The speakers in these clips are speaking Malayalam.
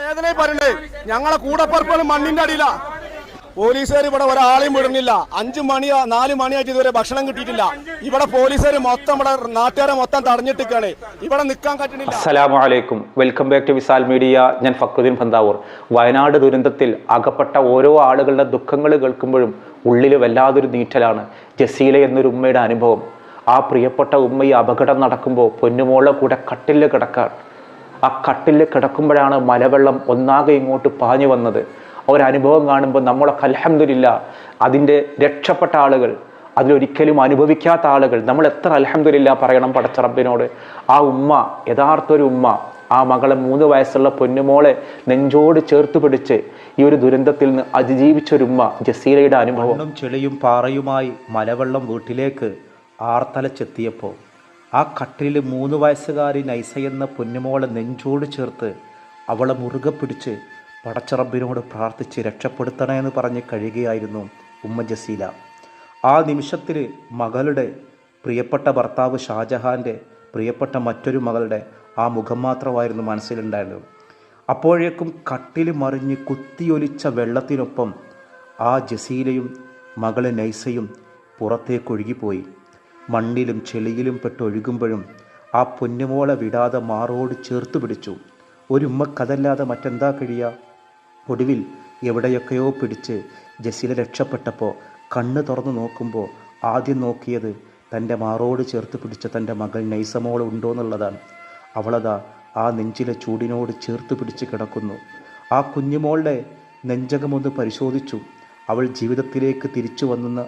വേദന പറയണ്ടേ? ഞങ്ങളെ കൂടപ്പറപ്പുകൾ മണ്ണിന്റെ അടിയില. പോലീസുകാർ ഇവിടെ ഒരാളെയും വിടുന്നില്ല. അഞ്ചു മണിയോ നാലു മണിയായിട്ട് ഇതുവരെ ഭക്ഷണം കിട്ടിയിട്ടില്ല. ഇവിടെ പോലീസുകാർ മൊത്തം ഇവിടെ നാട്ടുകാരെ മൊത്തം തടഞ്ഞിട്ടിരിക്കുകയാണ്. ഇവിടെ നിൽക്കാൻ പറ്റുന്നില്ല. അസ്സലാമു അലൈക്കും. Welcome back to Visal media. ഞാൻ ഫക്രുദ്ദീൻ ഫന്താവൂർ വയനാട് ദുരന്തത്തിൽ അകപ്പെട്ട ഓരോ ആളുകളുടെ ദുഃഖങ്ങൾ കേൾക്കുമ്പോഴും ഉള്ളിൽ വല്ലാതൊരു നീറ്റലാണ് ജസീല എന്നൊരു ഉമ്മയുടെ അനുഭവം. ആ പ്രിയപ്പെട്ട ഉമ്മ ഈ അപകടം നടക്കുമ്പോൾ പൊന്നുമോളെ കൂടെ കട്ടിലിൽ കിടക്കാൻ ആ കട്ടിൽ കിടക്കുമ്പോഴാണ് മലവെള്ളം ഒന്നാകെ ഇങ്ങോട്ട് പാഞ്ഞു വന്നത്. ഒരനുഭവം കാണുമ്പോൾ നമ്മളൊക്കെ അലഹമില്ല അതിന്റെ രക്ഷപ്പെട്ട ആളുകൾ അതിലൊരിക്കലും അനുഭവിക്കാത്ത ആളുകൾ. നമ്മൾ എത്ര അലഹമില്ല പറയണം പടച്ച റബ്ബിനോട്. ആ ഉമ്മ യഥാർത്ഥ ഒരു ഉമ്മ ആ മകളെ മൂന്ന് വയസ്സുള്ള പൊന്നുമോളെ നെഞ്ചോട് ചേർത്ത് പിടിച്ച് ഈ ഒരു ദുരന്തത്തിൽ നിന്ന് അതിജീവിച്ചൊരുമ്മ ജസീലയുടെ അനുഭവം. ചെളിയും പാറയുമായി മലവെള്ളം വീട്ടിലേക്ക് ആർത്തലച്ചെത്തിയപ്പോൾ ആ കട്ടിലിൽ മൂന്ന് വയസ്സുകാരി നൈസ എന്ന പൊന്നുമോളെ നെഞ്ചോട് ചേർത്ത് അവളെ മുറുകെ പിടിച്ച് പടച്ചറബിനോട് പ്രാർത്ഥിച്ച് രക്ഷപ്പെടുത്തണേ എന്ന് പറഞ്ഞ് കഴിയുകയായിരുന്നു ഉമ്മ ജസീല. ആ നിമിഷത്തിൽ മകളുടെ പ്രിയപ്പെട്ട ഭർത്താവ് ഷാജഹാന്റെ പ്രിയപ്പെട്ട മറ്റൊരു മകളുടെ ആ മുഖം മാത്രമായിരുന്നു മനസ്സിലുണ്ടായിരുന്നത്. അപ്പോഴേക്കും കട്ടിൽ മറിഞ്ഞ് കുത്തിയൊലിച്ച വെള്ളത്തിനൊപ്പം ആ ജസീലയും മകളെ നൈസയും പുറത്തേക്ക് ഒഴുകിപ്പോയി. മണ്ണിലും ചെളിയിലും പെട്ടൊഴുകുമ്പോഴും ആ പൊന്നുമോളെ വിടാതെ മാറോട് ചേർത്ത് പിടിച്ചു. ഒരുമ്മക്കതല്ലാതെ മറ്റെന്താ കഴിയുക ഒടുവിൽ എവിടെയൊക്കെയോ പിടിച്ച് ജസീല രക്ഷപ്പെട്ടപ്പോൾ കണ്ണ് തുറന്നു നോക്കുമ്പോൾ ആദ്യം നോക്കിയത് തന്റെ മാറോട് ചേർത്ത് പിടിച്ച തന്റെ മകൾ നൈസമോൾ ഉണ്ടോ എന്നുള്ളതാണ് അവളതാ ആ നെഞ്ചിലെ ചൂടിനോട് ചേർത്ത് പിടിച്ച് കിടക്കുന്നു. ആ കുഞ്ഞുമോളുടെ നെഞ്ചകമൊന്ന് പരിശോധിച്ചു. അവൾ ജീവിതത്തിലേക്ക് തിരിച്ചു വന്നെന്ന്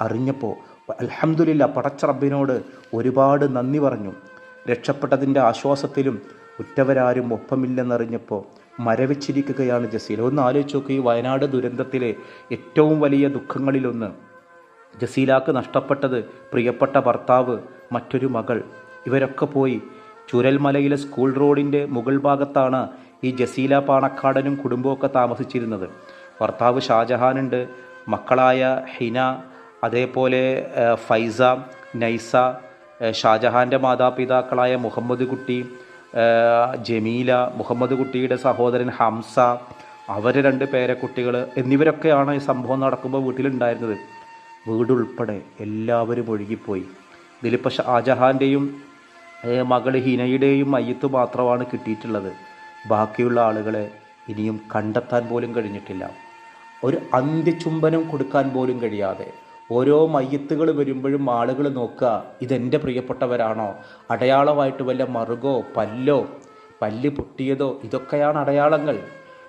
അറിഞ്ഞപ്പോൾ അൽഹംദുലില്ല പടച്ച റബ്ബിനോട് ഒരുപാട് നന്ദി പറഞ്ഞു. രക്ഷപ്പെട്ടതിന്റെ ആശ്വാസത്തിലും ഉറ്റവരാരും ഒപ്പമില്ലെന്നറിഞ്ഞപ്പോൾ മരവിച്ചിരിക്കുകയാണ് ജസീൽ ഒന്ന് ആലോചിച്ച് നോക്കുക ഈ വയനാട് ദുരന്തത്തിലെ ഏറ്റവും വലിയ ദുഃഖങ്ങളിലൊന്ന് ജസീലാക്ക് നഷ്ടപ്പെട്ടത് പ്രിയപ്പെട്ട ഭർത്താവ് മറ്റൊരു മകൾ. ഇവരൊക്കെ പോയി ചുരൽമലയിലെ സ്കൂൾ റോഡിന്റെ മുകൾ ഭാഗത്താണ് ഈ ജസീല പാണക്കാടനും കുടുംബമൊക്കെ താമസിച്ചിരുന്നത്. ഭർത്താവ് ഷാജഹാനുണ്ട് മക്കളായ ഹിന അതേപോലെ ഫൈസ നൈസ ഷാജഹാന്റെ മാതാപിതാക്കളായ മുഹമ്മദ് കുട്ടി ജമീല മുഹമ്മദ് കുട്ടിയുടെ സഹോദരൻ ഹംസ അവർ രണ്ട് പേരക്കുട്ടികൾ എന്നിവരൊക്കെയാണ് ഈ സംഭവം നടക്കുമ്പോൾ വീട്ടിലുണ്ടായിരുന്നത്. വീടുൾപ്പെടെ എല്ലാവരും ഒഴുകിപ്പോയി. ഇതിലിപ്പോൾ ഷാജഹാന്റെയും മകൾ ഹിനയുടെയും മയ്യത്ത് മാത്രമാണ് കിട്ടിയിട്ടുള്ളത്. ബാക്കിയുള്ള ആളുകളെ ഇനിയും കണ്ടെത്താൻ പോലും കഴിഞ്ഞിട്ടില്ല. ഒരു അന്ത്യചുംബനം കൊടുക്കാൻ പോലും കഴിയാതെ ഓരോ മയ്യത്തുകൾ വരുമ്പോഴും ആളുകൾ നോക്കുക ഇതെന്റെ പ്രിയപ്പെട്ടവരാണോ? അടയാളമായിട്ട് വല്ല മറുകോ പല്ലോ പല്ല് പൊട്ടിയതോ? ഇതൊക്കെയാണ് അടയാളങ്ങൾ.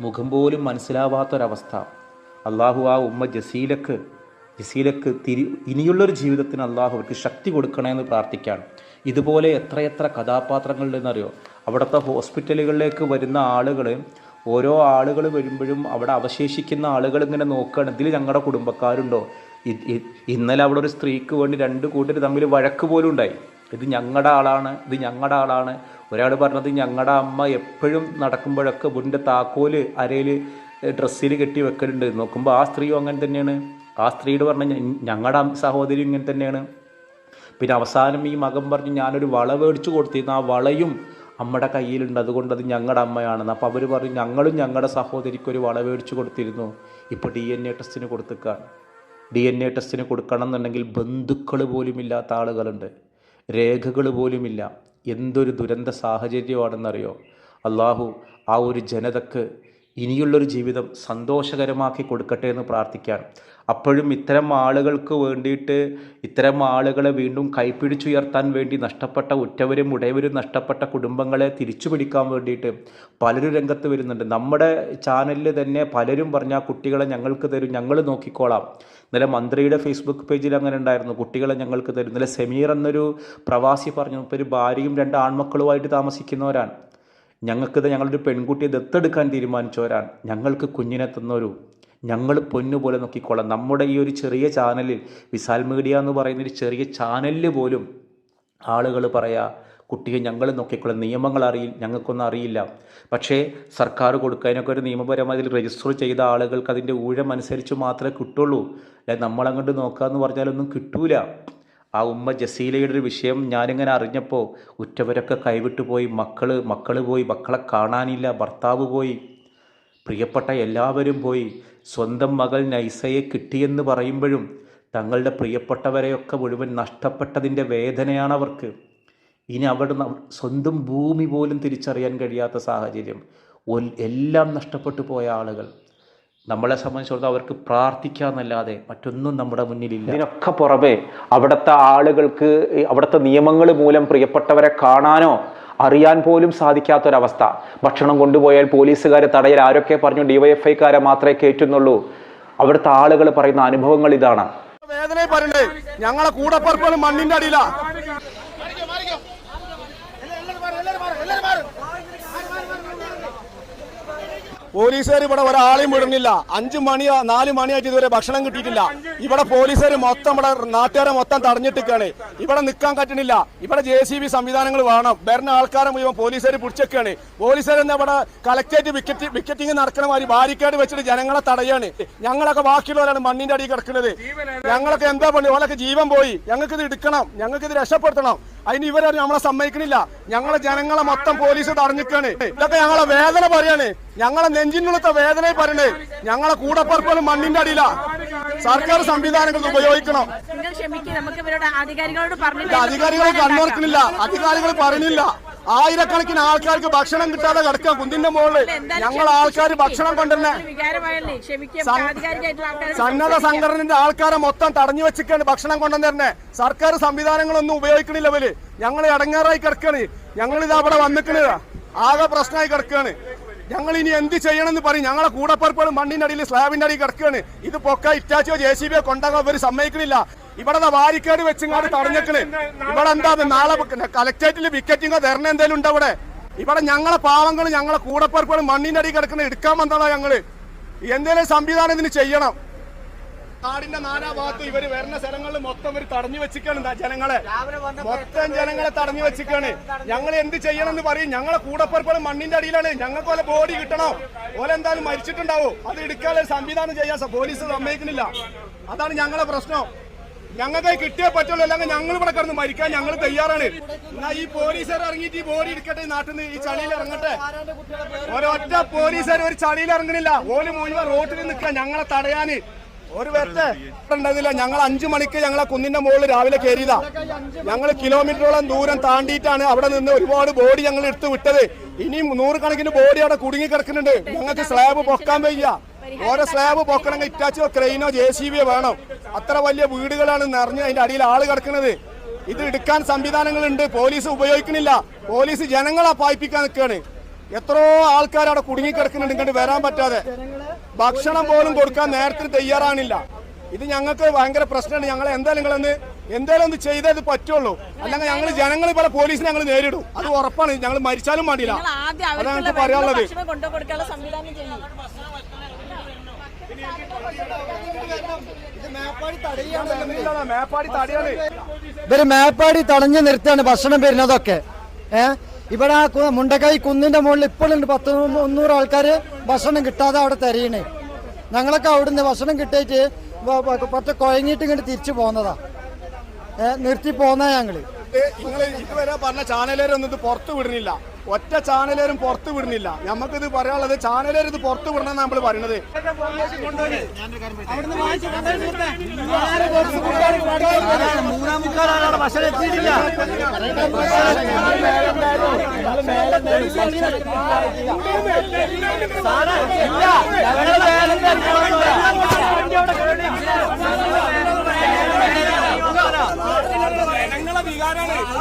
മുഖം പോലും മനസ്സിലാവാത്തൊരവസ്ഥ. അള്ളാഹു ആ ഉമ്മ ജസീലക്ക് ജസീലക്ക് തിരി ഇനിയുള്ളൊരു ജീവിതത്തിന് അള്ളാഹു അവർക്ക് ശക്തി കൊടുക്കണമെന്ന് പ്രാർത്ഥിക്കാൻ ഇതുപോലെ എത്രയെത്ര കഥാപാത്രങ്ങളുണ്ടെന്നറിയോ? അവിടുത്തെ ഹോസ്പിറ്റലുകളിലേക്ക് വരുന്ന ആളുകൾ ഓരോ ആളുകൾ വരുമ്പോഴും അവിടെ അവശേഷിക്കുന്ന ആളുകൾ ഇങ്ങനെ നോക്കുകയാണ് ഇതിൽ ഞങ്ങളുടെ കുടുംബക്കാരുണ്ടോ? ഇന്നലെ അവിടെ ഒരു സ്ത്രീക്ക് വേണ്ടി രണ്ട് കൂട്ടർ തമ്മിൽ വഴക്ക് പോലും ഉണ്ടായി. ഇത് ഞങ്ങളുടെ ആളാണ് ഇത് ഞങ്ങളുടെ ആളാണ്. ഒരാൾ പറഞ്ഞത് ഞങ്ങളുടെ അമ്മ എപ്പോഴും നടക്കുമ്പോഴൊക്കെ വീടിന്റെ താക്കോൽ അരയിൽ ഡ്രസ്സിൽ കെട്ടി വെക്കലുണ്ട്. നോക്കുമ്പോൾ ആ സ്ത്രീയും അങ്ങനെ തന്നെയാണ്. ആ സ്ത്രീയോട് പറഞ്ഞ ഞങ്ങളുടെ സഹോദരി ഇങ്ങനെ തന്നെയാണ്. പിന്നെ അവസാനം ഈ മകൻ പറഞ്ഞു ഞാനൊരു വള മേടിച്ചു കൊടുത്തിരുന്നു. ആ വളയും അമ്മയുടെ കയ്യിലുണ്ട്. അതുകൊണ്ട് അത് ഞങ്ങളുടെ അമ്മയാണെന്ന് അപ്പോൾ അവർ പറഞ്ഞു ഞങ്ങളും ഞങ്ങളുടെ സഹോദരിക്കൊരു വള മേടിച്ചു കൊടുത്തിരുന്നു. ഇപ്പോൾ ഡി എൻ എ ടെസ്റ്റിന് കൊടുത്തേക്കാണ്. ഡി എൻ എ ടെസ്റ്റിന് കൊടുക്കണം എന്നുണ്ടെങ്കിൽ ബന്ധുക്കൾ പോലുമില്ലാത്ത ആളുകളുണ്ട്. രേഖകൾ പോലുമില്ല. എന്തൊരു ദുരന്ത സാഹചര്യമാണെന്നറിയോ? അള്ളാഹു ആ ഒരു ജനതക്ക് ഇനിയുള്ളൊരു ജീവിതം സന്തോഷകരമാക്കി കൊടുക്കട്ടെ എന്ന് പ്രാർത്ഥിക്കാൻ അപ്പോഴും ഇത്തരം ആളുകൾക്ക് വേണ്ടിയിട്ട് ഇത്തരം ആളുകളെ വീണ്ടും കൈപ്പിടിച്ചുയർത്താൻ വേണ്ടി നഷ്ടപ്പെട്ട ഉറ്റവരും ഉടയവരും നഷ്ടപ്പെട്ട കുടുംബങ്ങളെ തിരിച്ചു പിടിക്കാൻ വേണ്ടിയിട്ട് പലരും രംഗത്ത് വരുന്നുണ്ട്. നമ്മുടെ ചാനലിൽ തന്നെ പലരും പറഞ്ഞ കുട്ടികളെ ഞങ്ങൾക്ക് തരും ഞങ്ങൾ നോക്കിക്കോളാം. ഇന്നലെ മന്ത്രിയുടെ ഫേസ്ബുക്ക് പേജിൽ അങ്ങനെ ഉണ്ടായിരുന്നു കുട്ടികളെ ഞങ്ങൾക്ക് തരും. ഇന്നലെ സെമീർ എന്നൊരു പ്രവാസി പറഞ്ഞു ഇപ്പോൾ ഒരു ഭാര്യയും രണ്ട് ആൺമക്കളുമായിട്ട് താമസിക്കുന്നവരാണ്. ഞങ്ങൾക്കിത് ഞങ്ങളൊരു പെൺകുട്ടിയെ ദത്തെടുക്കാൻ തീരുമാനിച്ചവരാണ്. ഞങ്ങൾക്ക് കുഞ്ഞിനെ തന്നൊരു ഞങ്ങൾ പൊന്നുപോലെ നോക്കിക്കോളാം. നമ്മുടെ ഈ ഒരു ചെറിയ ചാനലിൽ വിശാൽ മീഡിയ എന്ന് പറയുന്ന ഒരു ചെറിയ ചാനലിൽ പോലും ആളുകൾ പറയാ കുട്ടിയെ ഞങ്ങൾ നോക്കിക്കോളാം. നിയമങ്ങൾ അറിയി ഞങ്ങൾക്കൊന്നും അറിയില്ല. പക്ഷേ സർക്കാർ കൊടുക്കാനൊക്കെ ഒരു നിയമപരമായി രജിസ്റ്റർ ചെയ്ത ആളുകൾക്ക് അതിന്റെ ഊഴം അനുസരിച്ച് മാത്രമേ കിട്ടുള്ളൂ. അല്ലെ നമ്മളങ്ങോട്ട് നോക്കാമെന്ന് പറഞ്ഞാലൊന്നും കിട്ടൂല. ആ ഉമ്മ ജസീലയുടെ ഒരു വിഷയം ഞാനിങ്ങനെ അറിഞ്ഞപ്പോൾ ഉറ്റവരൊക്കെ കൈവിട്ടു പോയി. മക്കൾ മക്കൾ പോയി. മക്കളെ കാണാനില്ല. ഭർത്താവ് പോയി. പ്രിയപ്പെട്ട എല്ലാവരും പോയി. സ്വന്തം മകൾ നൈസയെ കിട്ടിയെന്ന് പറയുമ്പോഴും തങ്ങളുടെ പ്രിയപ്പെട്ടവരെയൊക്കെ മുഴുവൻ നഷ്ടപ്പെട്ടതിന്റെ വേദനയാണ് അവർക്ക് ഇനി അവിടെ സ്വന്തം ഭൂമി പോലും തിരിച്ചറിയാൻ കഴിയാത്ത സാഹചര്യം. എല്ലാം നഷ്ടപ്പെട്ടു പോയ ആളുകൾ. നമ്മളെ സംബന്ധിച്ചിടത്തോളം അവർക്ക് പ്രാർത്ഥിക്കാന്നല്ലാതെ മറ്റൊന്നും നമ്മുടെ മുന്നിലില്ല. ഇതിനൊക്കെ പുറമെ അവിടുത്തെ ആളുകൾക്ക് അവിടുത്തെ നിയമങ്ങൾ മൂലം പ്രിയപ്പെട്ടവരെ കാണാനോ അറിയാൻ പോലും സാധിക്കാത്തൊരവസ്ഥ. ഭക്ഷണം കൊണ്ടുപോയാൽ പോലീസുകാരെ തടയൽ ആരൊക്കെ പറഞ്ഞു ഡിവൈഎഫ്ഐക്കാരെ മാത്രമേ കയറ്റുന്നുള്ളൂ അവിടുത്തെ ആളുകൾ പറയുന്ന അനുഭവങ്ങൾ ഇതാണ്. വേദന പറയണ്ടേ? ഞങ്ങളെ കൂടപ്പറപ്പുകൾ മണ്ണിന്റെ അടിയിലാ. പോലീസുകാർ ഇവിടെ ഒരാളെയും വിടുന്നില്ല. അഞ്ചു മണി നാല് മണിയായിട്ട് ഇതുവരെ ഭക്ഷണം കിട്ടിയിട്ടില്ല. ഇവിടെ പോലീസുകാർ മൊത്തം ഇവിടെ നാട്ടുകാരെ മൊത്തം തടഞ്ഞിട്ടിക്കാണ് ഇവിടെ നിൽക്കാൻ പറ്റണില്ല ഇവിടെ ജെ സി ബി സംവിധാനങ്ങൾ വേണം. വരുന്ന ആൾക്കാരെ മുഴുവൻ പോലീസുകാർ പിടിച്ചൊക്കെയാണ് പോലീസുകാർ എന്താ ഇവിടെ കളക്ടറേറ്റ് വിക്കറ്റ് വിക്കറ്റിംഗ് നടക്കണ മാതിരി ബാരിക്കേഡ് വെച്ചിട്ട് ജനങ്ങളെ തടയാണ്. ഞങ്ങളൊക്കെ ബാക്കിയുള്ളവരാണ് മണ്ണിന്റെ അടിയിൽ കിടക്കുന്നത്. ഞങ്ങളൊക്കെ എന്താ പണി? ഓലൊക്കെ ജീവൻ പോയി. ഞങ്ങൾക്കിത് എടുക്കണം. ഞങ്ങൾക്കിത് രക്ഷപ്പെടുത്തണം. അതിന് ഇവരെ നമ്മളെ സമ്മതിക്കണില്ല. ഞങ്ങളെ ജനങ്ങളെ മൊത്തം പോലീസ് തടഞ്ഞിക്കാണ് ഇതൊക്കെ ഞങ്ങളെ വേദന പറയണേ. ഞങ്ങളെ നെഞ്ചിനുള്ളത്തെ വേദന പറയണേ. ഞങ്ങളെ കൂടപ്പറപ്പുകളും മണ്ണിന്റെ അടിയില. സർക്കാർ സംവിധാനങ്ങൾ ഉപയോഗിക്കണം. അധികാരികളോട് പറഞ്ഞില്ല അധികാരികൾ കണ്ണോർക്കണില്ല അധികാരികൾ പറയണില്ല. ആയിരക്കണക്കിന് ആൾക്കാർക്ക് ഭക്ഷണം കിട്ടാതെ കിടക്കാം. കുന്നിന്റെ മുകളിൽ ഞങ്ങൾ ആൾക്കാർ ഭക്ഷണം കൊണ്ടുവന്നെ സന്നദ്ധ സംഘടനന്റെ ആൾക്കാരെ മൊത്തം തടഞ്ഞു വെച്ചിട്ടാണ് ഭക്ഷണം കൊണ്ടുവന്നെ സർക്കാർ സംവിധാനങ്ങളൊന്നും ഉപയോഗിക്കണില്ല അവർ ഞങ്ങൾ ഇടങ്ങാറായി കിടക്കാണ് ഞങ്ങൾ ഇത് അവിടെ വന്നിക്കണ ആകെ പ്രശ്നമായി കിടക്കാണ് ഞങ്ങൾ ഇനി എന്ത് ചെയ്യണമെന്ന് പറയും. ഞങ്ങളെ കൂടപ്പറപ്പുകൾ മണ്ണിന്റെ അടിയിൽ സ്ലാബിന്റെ അടിയിൽ കിടക്കുകയാണ്. ഇത് പൊക്ക ഇറ്റാച്ചിയോ ജെ സി ബിയോ കൊണ്ടാകാൻ അവർ സമ്മതിക്കണില്ല. ഇവിടെ വാരിക്കേട് വെച്ചിങ്ങാട് തടഞ്ഞേക്കണ്. ഇവിടെ എന്താ നാളെ കലക്ടറേറ്റിൽ വിക്കറ്റിങ്ങോ തരണ എന്തേലും ഉണ്ടോ ഇവിടെ? ഇവിടെ ഞങ്ങളെ പാവങ്ങൾ ഞങ്ങളെ കൂടപ്പറപ്പുകൾ മണ്ണിന്റെ അടി കിടക്കുന്ന എടുക്കാൻ വന്നതാ ഞങ്ങൾ. എന്തേലും സംവിധാനം ഇതിന് ചെയ്യണം. നാടിന്റെ നാനാ ഭാഗത്തും ഇവർ വരുന്ന സ്ഥലങ്ങളിൽ മൊത്തം ഇവർ തടഞ്ഞു വെച്ചിക്കാണ് ജനങ്ങളെ? മൊത്തം ജനങ്ങളെ തടഞ്ഞു വെച്ചിക്കാണ്. ഞങ്ങൾ എന്ത് ചെയ്യണം എന്ന് പറയും. ഞങ്ങളെ കൂടപ്പറപ്പുകൾ മണ്ണിന്റെ അടിയിലാണ്. ഞങ്ങൾക്ക് ഓലെ ബോഡി കിട്ടണോ? ഓല എന്തായാലും മരിച്ചിട്ടുണ്ടാവും. അത് എടുക്കാനുള്ള സംവിധാനം ചെയ്യാൻ പോലീസ് സമ്മതിക്കുന്നില്ല. അതാണ് ഞങ്ങളെ പ്രശ്നം. ഞങ്ങൾക്ക് കിട്ടിയേ പറ്റുള്ളൂ. അല്ലെങ്കിൽ ഞങ്ങൾ ഇവിടെ കിടന്ന് മരിക്കാൻ ഞങ്ങൾ തയ്യാറാണ്. എന്നാ ഈ പോലീസുകാർ ഇറങ്ങിയിട്ട് ഈ ബോഡി എടുക്കട്ടെ നാട്ടിൽ നിന്ന് ഈ ചളിയിൽ ഇറങ്ങട്ടെ? ഒരൊറ്റ പോലീസുകാർ ഒരു ചളിയിൽ ഇറങ്ങണില്ല. ഓൽ മുഴുവൻ റോട്ടിൽ നിൽക്കുക ഞങ്ങളെ തടയാന്. ഒരു ഉണ്ടതില്ല ഞങ്ങൾ അഞ്ചു മണിക്ക് ഞങ്ങളെ കുന്നിന്റെ മുകളിൽ രാവിലെ കയറിയതാ. ഞങ്ങൾ കിലോമീറ്ററോളം ദൂരം താണ്ടിയിട്ടാണ് അവിടെ നിന്ന് ഒരുപാട് ബോഡി ഞങ്ങൾ എടുത്തു വിട്ടത്. ഇനിയും നൂറുകണക്കിന് ബോഡി അവിടെ കുടുങ്ങി കിടക്കുന്നുണ്ട്. ഞങ്ങൾക്ക് സ്ലാബ് പൊക്കാൻ വയ്യ. ഓരോ സ്ലാബ് പൊക്കണമെങ്കിൽ ഇറ്റാച്ചോ ക്രെയിനോ ജെ വേണം. അത്ര വലിയ വീടുകളാണ് നിറഞ്ഞ് അതിന്റെ അടിയിൽ ആൾ കിടക്കുന്നത്. ഇത് എടുക്കാൻ സംവിധാനങ്ങളുണ്ട്. പോലീസ് ഉപയോഗിക്കുന്നില്ല. പോലീസ് ജനങ്ങളെ പായിപ്പിക്കാൻ നിൽക്കുകയാണ്. എത്രയോ ആൾക്കാർ അവിടെ കുടുങ്ങി കിടക്കുന്നുണ്ട്. ഇങ്ങോട്ട് വരാൻ പറ്റാതെ. ഭക്ഷണം പോലും കൊടുക്കാൻ നേരത്തിന് തയ്യാറാണില്ല. ഇത് ഞങ്ങൾക്ക് ഭയങ്കര പ്രശ്നമാണ്. ഞങ്ങൾ എന്തായാലും നിങ്ങളൊന്ന് എന്തായാലും ഒന്ന് ചെയ്തേ ഇത് പറ്റുള്ളൂ. അല്ലെങ്കിൽ ഞങ്ങൾ ജനങ്ങൾ ഇവിടെ പോലീസിനെ ഞങ്ങൾ നേരിടും. അത് ഉറപ്പാണ്. ഞങ്ങൾ മരിച്ചാലും ആദ്യം അതാണ് അവർക്കുള്ള പറയാനുള്ളത്. സംവിധാനം ഇവർ മേപ്പാടി തടഞ്ഞു നിർത്തിയാണ് ഭക്ഷണം വരുന്നതൊക്കെ ഏ? ഇവിടെ ആ മുണ്ടക്കായി മുണ്ടക്കൈ കുന്നിന്റെ മുകളിൽ ഇപ്പോഴുണ്ട് പത്ത് മുന്നൂറ് ആൾക്കാർ ഭക്ഷണം കിട്ടാതെ അവിടെ തെരയണേ. ഞങ്ങളൊക്കെ അവിടുന്ന് ഭക്ഷണം കിട്ടിയിട്ട് കുറച്ച് കുഴങ്ങിയിട്ട് ഇങ്ങോട്ട് തിരിച്ചു പോകുന്നതാ ഏ? നിർത്തി പോന്ന ഞങ്ങൾ. നിങ്ങൾ ഇതുവരെ പറഞ്ഞ ചാനലുകാരൊന്നും ഇത് പുറത്തു വിടുന്നില്ല. ഒറ്റ ചാനലുകാരും പുറത്തു വിടുന്നില്ല. നമുക്കിത് പറയാനുള്ളത് ചാനലുകാർ ഇത് പുറത്തു വിടണം നമ്മൾ പറയുന്നത്.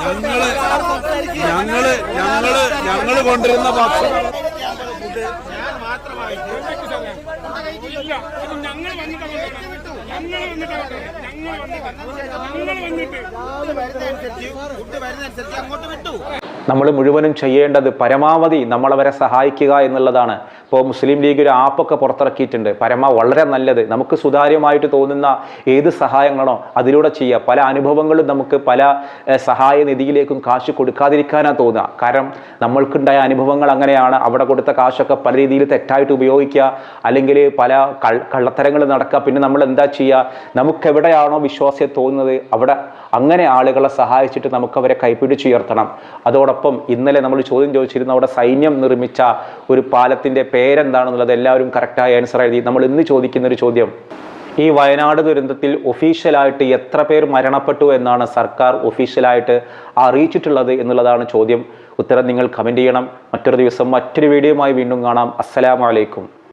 ഞങ്ങൾ ഞങ്ങൾ ഞങ്ങൾ ഞങ്ങൾ കൊണ്ടിരുന്ന ഭക്ഷണം. നമ്മൾ മുഴുവനും ചെയ്യേണ്ടത് പരമാവധി നമ്മളവരെ സഹായിക്കുക എന്നുള്ളതാണ്. ഇപ്പോൾ മുസ്ലിം ലീഗ് ഒരു ആപ്പൊക്കെ പുറത്തിറക്കിയിട്ടുണ്ട്. പരമ വളരെ നല്ലത്. നമുക്ക് സുതാര്യമായിട്ട് തോന്നുന്ന ഏത് സഹായങ്ങളോ അതിലൂടെ ചെയ്യുക. പല അനുഭവങ്ങളും നമുക്ക് പല സഹായ നിധിയിലേക്കും കാശ് കൊടുക്കാതിരിക്കാനാണ് തോന്നുക. കാരണം നമ്മൾക്കുണ്ടായ അനുഭവങ്ങൾ അങ്ങനെയാണ്. അവിടെ കൊടുത്ത കാശൊക്കെ പല രീതിയിൽ തെറ്റായിട്ട് ഉപയോഗിക്കുക. അല്ലെങ്കിൽ പല കള്ളത്തരങ്ങൾ നടക്കുക. പിന്നെ നമ്മൾ എന്താ ചെയ്യുക? നമുക്ക് എവിടെയാണോ വിശ്വാസ്യത തോന്നുന്നത്? അവിടെ അങ്ങനെ ആളുകളെ സഹായിച്ചിട്ട് നമുക്ക് അവരെ കൈപിടിച്ചുയർത്തണം അതോടൊപ്പം ഇന്നലെ നമ്മൾ ചോദ്യം ചോദിച്ചിരുന്ന അവിടെ സൈന്യം നിർമ്മിച്ച ഒരു പാലത്തിന്റെ പേരെന്താണെന്നുള്ളത് എല്ലാവരും കറക്റ്റായ ആൻസർ എഴുതി. നമ്മൾ ഇന്ന് ചോദിക്കുന്ന ഒരു ചോദ്യം. ഈ വയനാട് ദുരന്തത്തിൽ ഒഫീഷ്യലായിട്ട് എത്ര പേർ മരണപ്പെട്ടു എന്നാണ് സർക്കാർ ഒഫീഷ്യലായിട്ട് അറിയിച്ചിട്ടുള്ളത് എന്നുള്ളതാണ് ചോദ്യം. ഉത്തരം നിങ്ങൾ കമന്റ് ചെയ്യണം. മറ്റൊരു ദിവസം മറ്റൊരു വീഡിയോയുമായി വീണ്ടും കാണാം. അസ്സലാമലൈക്കും